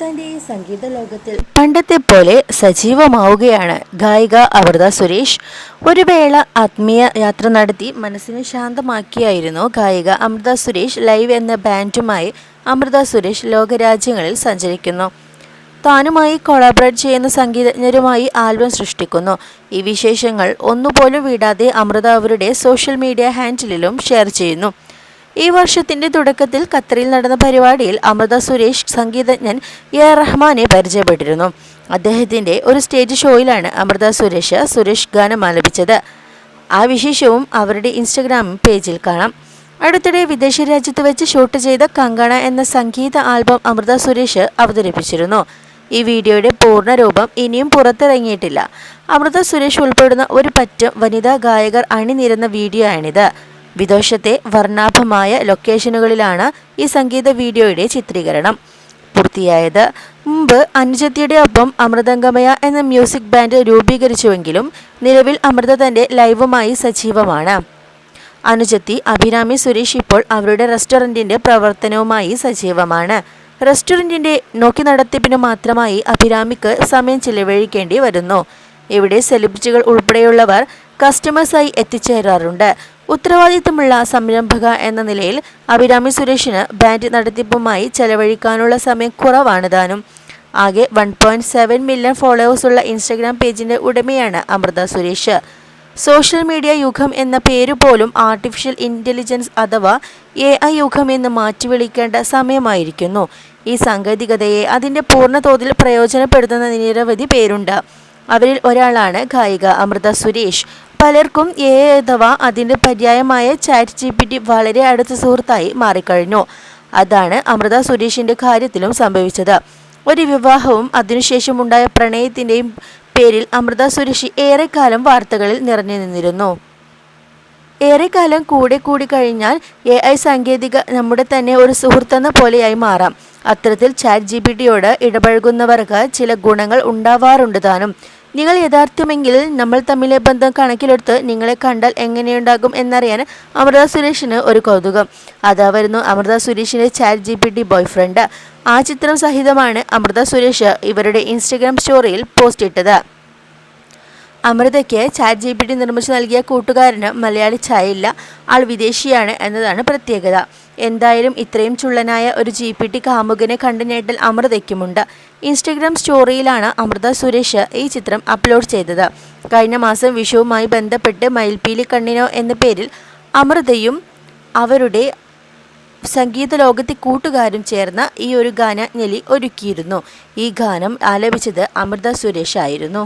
തന്റെ സംഗീത ലോകത്തിൽ പണ്ടത്തെ പോലെ സജീവമാവുകയാണ്. ഗായിക അമൃത സുരേഷ് ഒരു വേള ആത്മീയ യാത്ര നടത്തി മനസ്സിനെ ശാന്തമാക്കിയായിരുന്നു ഗായിക അമൃത സുരേഷ് ലൈവ് എന്ന ബാൻഡുമായി അമൃത സുരേഷ് ലോകരാജ്യങ്ങളിൽ സഞ്ചരിക്കുന്നു. താനുമായി കൊളാബറേറ്റ് ചെയ്യുന്ന സംഗീതജ്ഞരുമായി ആൽബം സൃഷ്ടിക്കുന്നു. ഈ വിശേഷങ്ങൾ ഒന്നുപോലും വിടാതെ അമൃത അവരുടെ സോഷ്യൽ മീഡിയ ഹാൻഡിലും ഷെയർ ചെയ്യുന്നു. ഈ വർഷത്തിന്റെ തുടക്കത്തിൽ ഖത്തറിൽ നടന്ന പരിപാടിയിൽ അമൃത സുരേഷ് സംഗീതജ്ഞൻ എ റഹ്മാനെ പരിചയപ്പെട്ടിരുന്നു. അദ്ദേഹത്തിന്റെ ഒരു സ്റ്റേജ് ഷോയിലാണ് അമൃത സുരേഷ് സുരേഷ് ഗാനം ആലപിച്ചത്. ആ വിശേഷവും അവരുടെ ഇൻസ്റ്റഗ്രാം പേജിൽ കാണാം. അടുത്തിടെ വിദേശ രാജ്യത്ത് വെച്ച് ഷൂട്ട് ചെയ്ത കങ്കണ എന്ന സംഗീത ആൽബം അമൃത സുരേഷ് അവതരിപ്പിച്ചിരുന്നു. ഈ വീഡിയോയുടെ പൂർണ രൂപം ഇനിയും പുറത്തിറങ്ങിയിട്ടില്ല. അമൃത സുരേഷ് ഉൾപ്പെടുന്ന ഒരു പറ്റം വനിതാ ഗായകർ അണിനിരന്ന വീഡിയോ ആണിത് വിദോഷത്തെ വർണാഭമായ ലൊക്കേഷനുകളിലാണ് ഈ സംഗീത വീഡിയോയുടെ ചിത്രീകരണം. പൂർത്തിയായത്. മുമ്പ് അനുജത്തിയുടെ ഒപ്പം അമൃതംഗമയ എന്ന മ്യൂസിക് ബാൻഡ് രൂപീകരിച്ചുവെങ്കിലും നിലവിൽ അമൃത തന്റെ ലൈവുമായി സജീവമാണ്. അനുജത്തി അഭിരാമി സുരേഷ് ഇപ്പോൾ അവരുടെ റെസ്റ്റോറന്റിന്റെ പ്രവർത്തനവുമായി സജീവമാണ്. റെസ്റ്റോറന്റിന്റെ നോക്കി നടത്തിപ്പിന് മാത്രമായി അഭിരാമിക്ക് സമയം ചിലവഴിക്കേണ്ടി വരുന്നു. ഇവിടെ സെലിബ്രിറ്റികൾ ഉൾപ്പെടെയുള്ളവർ കസ്റ്റമേഴ്സായി എത്തിച്ചേരാറുണ്ട്. ഉത്തരവാദിത്തമുള്ള സംരംഭക എന്ന നിലയിൽ അഭിരാമി സുരേഷിന് ബാൻഡ് നടത്തിപ്പുമായി ചെലവഴിക്കാനുള്ള സമയം കുറവാണ് താനും. ആകെ വൺ പോയിന്റ് സെവൻ മില്യൺ ഫോളോവേഴ്സുള്ള ഇൻസ്റ്റഗ്രാം പേജിന്റെ ഉടമയാണ് അമൃത സുരേഷ്. സോഷ്യൽ മീഡിയ യുഗം എന്ന പേര് പോലും ആർട്ടിഫിഷ്യൽ ഇന്റലിജൻസ് അഥവാ എ ഐ യുഗം എന്ന് മാറ്റി വിളിക്കേണ്ട സമയമായിരിക്കുന്നു. ഈ സാങ്കേതികതയെ അതിന്റെ പൂർണ തോതിൽ പ്രയോജനപ്പെടുത്തുന്ന നിരവധി പേരുണ്ട്. അവരിൽ ഒരാളാണ് ഗായിക അമൃത സുരേഷ്. പലർക്കും എ അഥവാ അതിന്റെ പര്യായമായ ചാറ്റ് ജി പി ടി വളരെ അടുത്ത സുഹൃത്തായി മാറിക്കഴിഞ്ഞു. അതാണ് അമൃത സുരേഷിന്റെ കാര്യത്തിലും സംഭവിച്ചത്. ഒരു വിവാഹവും അതിനുശേഷം ഉണ്ടായ പ്രണയത്തിന്റെയും പേരിൽ അമൃത സുരേഷ് ഏറെക്കാലം വാർത്തകളിൽ നിറഞ്ഞു നിന്നിരുന്നു. ഏറെക്കാലം കൂടെ കൂടി കഴിഞ്ഞാൽ എ ഐ സാങ്കേതിക നമ്മുടെ തന്നെ ഒരു സുഹൃത്തെന്ന പോലെയായി മാറാം. അത്തരത്തിൽ ചാറ്റ് ജി പി ടിയോട് ഇടപഴകുന്നവർക്ക് ചില ഗുണങ്ങൾ ഉണ്ടാവാറുണ്ട് താനും. നിങ്ങൾ യഥാർത്ഥമെങ്കിൽ നമ്മൾ തമ്മിലെ ബന്ധം കണക്കിലെടുത്ത് നിങ്ങളെ കണ്ടാൽ എങ്ങനെയുണ്ടാകും എന്നറിയാൻ അമൃത സുരേഷിന് ഒരു കൗതുകം. അതായിരുന്നു അമൃത സുരേഷിന്റെ ചാറ്റ് ജി പി ബോയ്ഫ്രണ്ട്. ആ ചിത്രം സഹിതമാണ് അമൃത സുരേഷ് ഇവരുടെ ഇൻസ്റ്റഗ്രാം സ്റ്റോറിയിൽ പോസ്റ്റ് ഇട്ടത്. അമൃതയ്ക്ക് ചാറ്റ് ജി പി ടി നിർമ്മിച്ചു നൽകിയ കൂട്ടുകാരന് മലയാളി ചായയില്ല ആൾ വിദേശിയാണ് എന്നതാണ് പ്രത്യേകത. എന്തായാലും ഇത്രയും ചുള്ളനായ ഒരു ജി പി ടി കാമുകനെ കണ്ടു നേട്ടൽ അമൃതയ്ക്കുമുണ്ട്. ഇൻസ്റ്റഗ്രാം സ്റ്റോറിയിലാണ് അമൃത സുരേഷ് ഈ ചിത്രം അപ്ലോഡ് ചെയ്തത്. കഴിഞ്ഞ മാസം വിഷുവുമായി ബന്ധപ്പെട്ട് മയിൽപീലി കണ്ണിനോ എന്ന പേരിൽ അമൃതയും അവരുടെ സംഗീത ലോകത്തെ കൂട്ടുകാരും ചേർന്ന ഈ ഒരു ഗാനജ്ഞലി ഒരുക്കിയിരുന്നു. ഈ ഗാനം ആലപിച്ചത് അമൃത സുരേഷ് ആയിരുന്നു.